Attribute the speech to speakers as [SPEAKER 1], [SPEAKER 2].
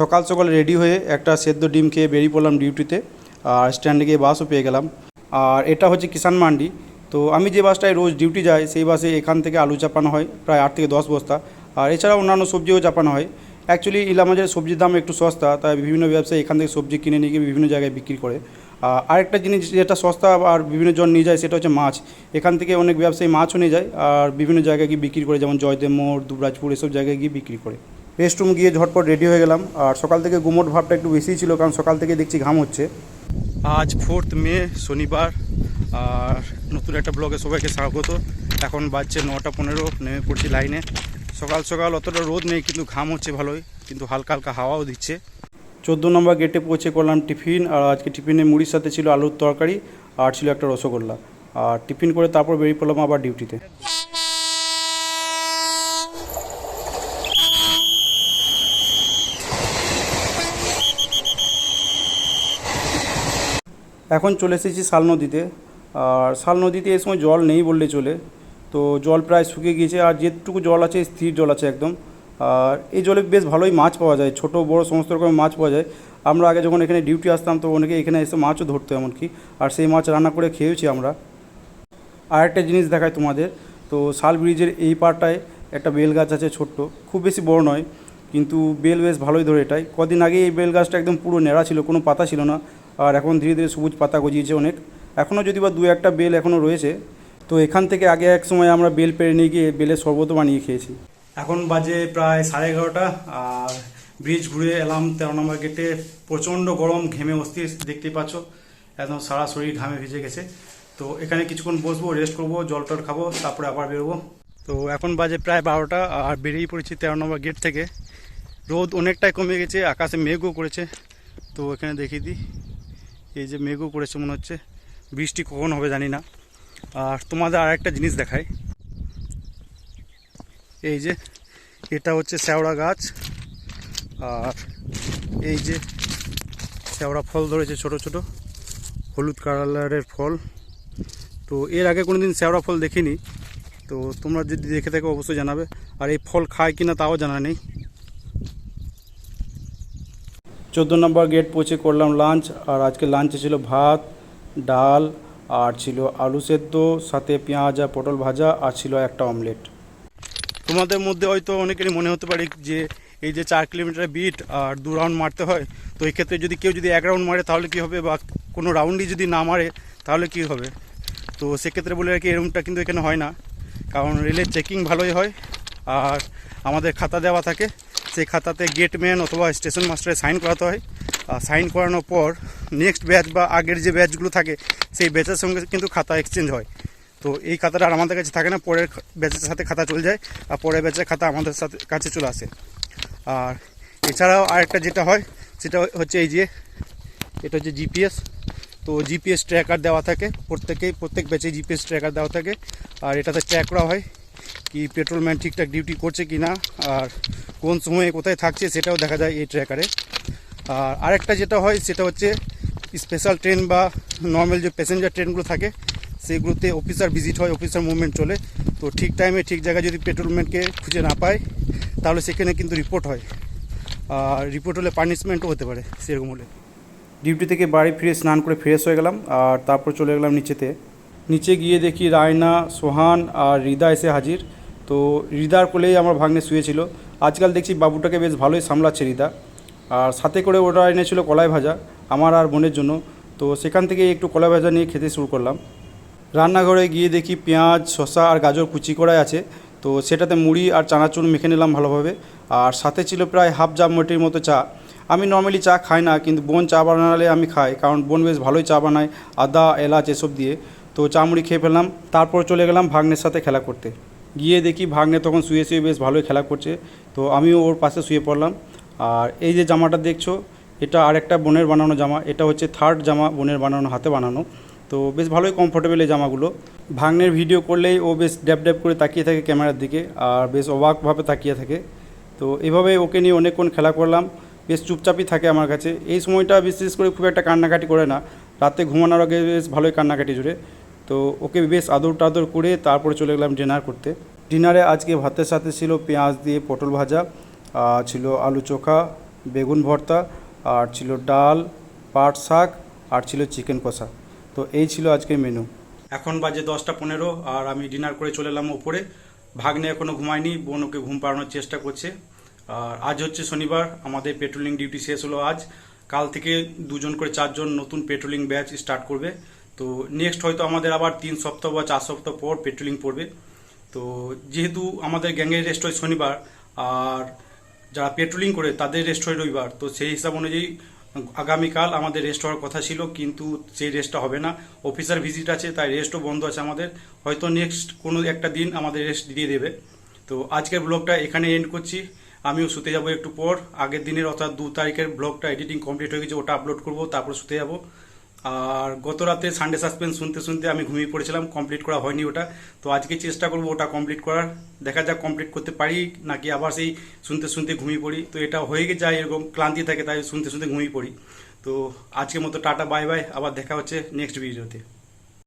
[SPEAKER 1] সকাল সকাল রেডি হয়ে একটা সেদ্ধ ডিম খেয়ে বেরিয়ে পড়লাম ডিউটিতে, আর স্ট্যান্ডে গিয়ে বাসও পেয়ে গেলাম। আর এটা হচ্ছে কিষান মান্ডি। তো আমি যে বাসটায় রোজ ডিউটি যাই, সেই বাসে এখান থেকে আলু চাপানো হয়, প্রায় আট থেকে দশ বস্তা। আর এছাড়া অন্যান্য সবজিও চাপানো হয়। অ্যাকচুয়ালি ইলামাজের সবজির দাম একটু সস্তা, তাই বিভিন্ন ব্যবসায়ী এখান থেকে সবজি কিনে নিয়ে গিয়ে বিভিন্ন জায়গায় বিক্রি করে। আর আরেকটা জিনিস যেটা সস্তা আর বিভিন্ন জন নিয়ে যায়, সেটা হচ্ছে মাছ। এখান থেকে অনেক ব্যবসায়ী মাছও নিয়ে যায়, আর বিভিন্ন জায়গায় গিয়ে বিক্রি করে, যেমন জয়দেব মোড়, দুবরাজপুর, এসব জায়গায় গিয়ে বিক্রি করে। রেস্টরুম গিয়ে ঝটপট রেডি হয়ে গেলাম। আর সকাল থেকে গুমোট ভাবটা একটু বেশিই ছিল কারণ সকাল থেকে দেখছি ঘাম হচ্ছে। আজ ফোর্থ মে শনিবার আর নতুন একটা ব্লগে সবাইকে স্বাগত। এখন বাজছে নটা পনেরো নেমে পড়ছি লাইনে সকাল সকাল অতটা রোদ নেই কিন্তু ঘাম হচ্ছে ভালোই কিন্তু হালকা হালকা হাওয়াও দিচ্ছে। চোদ্দ নম্বর গেটে পৌঁছে করলাম টিফিন আর আজকে টিফিনে মুড়ির সাথে ছিল আলুর তরকারি আর ছিল একটা রসগোল্লা। আর টিফিন করে তারপর বেরিয়ে পড়লাম আবার ডিউটিতে এখন চলে এসেছি শাল নদীতে। আর শাল নদীতে এই সময় জল নেই বললে চলে। তো জল প্রায় শুকিয়ে গিয়েছে আর যেটুকু জল আছে, স্থির জল আছে একদম। আর এই জলে বেশ ভালোই মাছ পাওয়া যায়, ছোট, বড়, সমস্ত রকমের মাছ পাওয়া যায়। আমরা আগে যখন এখানে ডিউটি আসতাম, তো অনেকে এখানে এসে মাছও ধরতো এমনকি। আর সেই মাছ রান্না করে খেয়েছি আমরা। আর একটা জিনিস দেখায় তোমাদের। তো শাল ব্রিজের এই পারটায় একটা বেল গাছ আছে ছোট্ট। খুব বেশি বড় নয়, কিন্তু বেল বেশ ভালোই ধরে এটাই। কদিন আগে এই বেল গাছটা একদম পুরো নেড়া ছিল, কোনো পাতা ছিল না। আর এখন ধীরে ধীরে সবুজ পাতা গজিয়েছে অনেক। এখনও যদি বা দু একটা বেল এখনও রয়েছে, তো এখান থেকে আগে এক সময় আমরা বেল পেরে নিয়ে গিয়ে বেলের শরবত বানিয়ে খেয়েছি। এখন বাজে প্রায় সাড়ে এগারোটা, আর ব্রিজ ঘুরে এলাম তেরো নম্বর গেটে। প্রচণ্ড গরম, ঘেমে অস্থির দেখতেই পাচ্ছ, একদম সারা শরীর ঘামে ভিজে গেছে। তো এখানে কিছুক্ষণ বসবো রেস্ট করব, জল টল খাব, তারপরে আবার বেরোবো। তো এখন বাজে প্রায় বারোটা, আর বেরিয়ে পড়েছি তেরো নম্বর গেট থেকে। রোদ অনেকটাই কমে গেছে, আকাশে মেঘও করেছে। তো এখানে দেখিয়ে দিই। এই যে মেঘও করেছে মনে হচ্ছে। বৃষ্টি কখন হবে জানি না। আর তোমাদের আর একটা জিনিস দেখায় এই যে এটা হচ্ছে শ্যাওড়া গাছ। আর এই যে শ্যাওড়া ফল ধরেছে ছোট ছোট। হলুদ কালারের ফল। তো এর আগে কোনো দিন শ্যাওড়া ফল দেখিনি। তো তোমরা যদি দেখে থাকো অবশ্যই জানাবে। আর এই ফল খায় কিনা তাও জানা নেই। চোদ্দ নম্বর গেট পৌঁছে করলাম লাঞ্চ আর আজকে লাঞ্চে ছিল ভাত, ডাল, আর ছিল আলু সেদ্ধ, সাথে পেঁয়াজ আর পটল ভাজা, আর ছিল একটা অমলেট তোমাদের মধ্যে হয়তো অনেকেরই মনে হতে পারে যে এই যে চার কিলোমিটার বিট আর দু রাউন্ড মারতে হয়, তো এই ক্ষেত্রে যদি কেউ যদি এক রাউন্ড মারে তাহলে কী হবে বা কোনো রাউন্ডই যদি না মারে তাহলে কী হবে? তো সেক্ষেত্রে বলে রাখি এরমটা কিন্তু এখানে হয় না, কারণ রেলের চেকিং ভালোই হয়, আর আমাদের খাতা দেওয়া থাকে। সেই খাতাতে গেটম্যান অথবা স্টেশন মাস্টারে সাইন করাতে হয়। সাইন করানোর পর নেক্সট ব্যাচ বা আগের যে ব্যাচগুলো থাকে, সেই ব্যাচের সঙ্গে কিন্তু খাতা এক্সচেঞ্জ হয়। তো এই খাতাটা আর আমাদের কাছে থাকে না, পরের ব্যাচের সাথে খাতা চলে যায়, আর পরের ব্যাচের খাতা আমাদের সাথে, কাছে চলে আসে। আর এছাড়াও আরেকটা যেটা হয়, সেটা হচ্ছে এই যে, এটা হচ্ছে জিপিএস তো জিপিএস ট্র্যাকার দেওয়া থাকে, প্রত্যেকেই, প্রত্যেক ব্যাচে জিপিএস ট্র্যাকার দেওয়া থাকে। আর এটাতে ট্র্যাক করা হয়। কি পেট্রোলম্যান ঠিকঠাক ডিউটি করছে কি না আর কোন সময়ে কোথায় থাকছে সেটাও দেখা যায় এই ট্র্যাকারে আর আরেকটা যেটা হয় সেটা হচ্ছে স্পেশাল ট্রেন বা নর্মাল যে প্যাসেঞ্জার ট্রেনগুলো থাকে, সেগুলোতে অফিসার ভিজিট হয় অফিসার মুভমেন্ট চলে। তো ঠিক টাইমে ঠিক জায়গায় যদি পেট্রোলম্যানকে খুঁজে না পায়, তাহলে সেখানে কিন্তু রিপোর্ট হয়। আর রিপোর্ট হলে পানিশমেন্টও হতে পারে, সেরকম হলে। ডিউটি থেকে বাড়ি ফিরে স্নান করে ফ্রেশ হয়ে গেলাম, আর তারপর চলে গেলাম নিচেতে। নিচে গিয়ে দেখি রায়না, সোহান আর রিদা এসে হাজির। তো রিদার কোলেই আমার ভাগ্নে শুয়েছিল। আজকাল দেখছি বাবুটাকে বেশ ভালোই সামলাচ্ছে রিদা। আর সাথে করে ওটা এনেছিল কলাই ভাজা, আমার আর বোনের জন্য। তো সেখান থেকে একটু কলাই ভাজা নিয়ে খেতে শুরু করলাম। রান্নাঘরে গিয়ে দেখি পেঁয়াজ, শসা আর গাজর কুচি করাই আছে। তো সেটাতে মুড়ি আর চানাচুর মেখে নিলাম ভালোভাবে। আর সাথে ছিল প্রায় হাফ জাম মটির মতো চা। আমি নর্মালি চা খাই না, কিন্তু বোন চা বানালে আমি খাই, কারণ বোন বেশ ভালোই চা বানায়, আদা, এলাচ এসব দিয়ে। তো চা মুড়ি খেয়ে ফেললাম, তারপর চলে গেলাম ভাগ্নের সাথে খেলা করতে। গিয়ে দেখি ভাগ্নে তখন শুয়ে শুয়ে বেশ ভালোই খেলা করছে। তো আমিও ওর পাশে শুয়ে পড়লাম। আর এই যে জামাটা দেখছ, এটা আরেকটা বোনের বানানো জামা। এটা হচ্ছে থার্ড জামা বোনের বানানো, হাতে বানানো। তো বেশ ভালোই কমফোর্টেবল এই জামাগুলো। ভাগ্নের ভিডিও করলেই ও বেশ ড্যাব ড্যাব করে তাকিয়ে থাকে ক্যামেরার দিকে আর বেশ অবাকভাবে তাকিয়ে থাকে। তো এভাবে ওকে নিয়ে অনেকক্ষণ খেলা করলাম। বেশ চুপচাপই থাকে আমার কাছে। এই সময়টা বিশেষ করে খুব একটা কান্নাকাটি করে না। রাতে ঘুমানোর আগে বেশ ভালোই কান্নাকাটি জুড়ে তো ওকে বেশ আদর টাদর করে তারপরে চলে গেলাম ডিনার করতে। ডিনারে আজকে ভাতের সাথে ছিল পেঁয়াজ দিয়ে পটল ভাজা ছিল আলু চোখা, বেগুন ভর্তা, আর ছিল ডাল, পাট শাক, আর ছিল চিকেন কষা। তো এই ছিল আজকের মেনু এখন বাজে দশটা পনেরো, আর আমি ডিনার করে চলে এলাম ওপরে। ভাগ্নে এখনও ঘুমায়নি, বোন ওকে ঘুম পাড়ানোর চেষ্টা করছে। আর আজ হচ্ছে শনিবার, আমাদের পেট্রোলিং ডিউটি শেষ হলো আজ। কাল থেকে দুজন করে চারজন নতুন পেট্রোলিং ব্যাচ স্টার্ট করবে। তো নেক্সট হয়তো আমাদের আবার তিন সপ্তাহ বা চার সপ্তাহ পর পেট্রোলিং পড়বে। তো যেহেতু আমাদের গ্যাংয়ের রেস্ট হয় শনিবার, আর যারা পেট্রোলিং করে তাদের রেস্ট হয় রবিবার, তো সেই হিসাব অনুযায়ী আগামীকাল আমাদের রেস্ট হওয়ার কথা ছিল, কিন্তু সেই রেস্টটা হবে না। অফিসার ভিজিট আছে, তাই রেস্টও বন্ধ আছে আমাদের। হয়তো নেক্সট কোনো একটা দিন আমাদের রেস্ট দিয়ে দেবে। তো আজকের ব্লগটা এখানে এন্ড করছি। আমিও শুতে যাব একটু পর। আগের দিনের অর্থাৎ দু তারিখের ব্লগটা এডিটিং কমপ্লিট হয়ে গেছে, ওটা আপলোড করব, তারপর শুতে যাব। আর গত রাতে সানডে সাসপেন্স শুনতে শুনতে আমি ঘুমিয়ে পড়েছিলাম কমপ্লিট করা হয়নি ওটা। তো আজকে চেষ্টা করব ওটা কমপ্লিট করার। দেখা যাক কমপ্লিট করতে পারি নাকি আবার সেই শুনতে শুনতে ঘুমিয়ে পড়ি। তো এটা হয়ে গে যায় এরকম ক্লান্তি থাকে, তাই শুনতে শুনতে ঘুমিয়ে পড়ি। তো আজকের মতো টাটা বাই বাই আবার দেখা হচ্ছে নেক্সট ভিডিওতে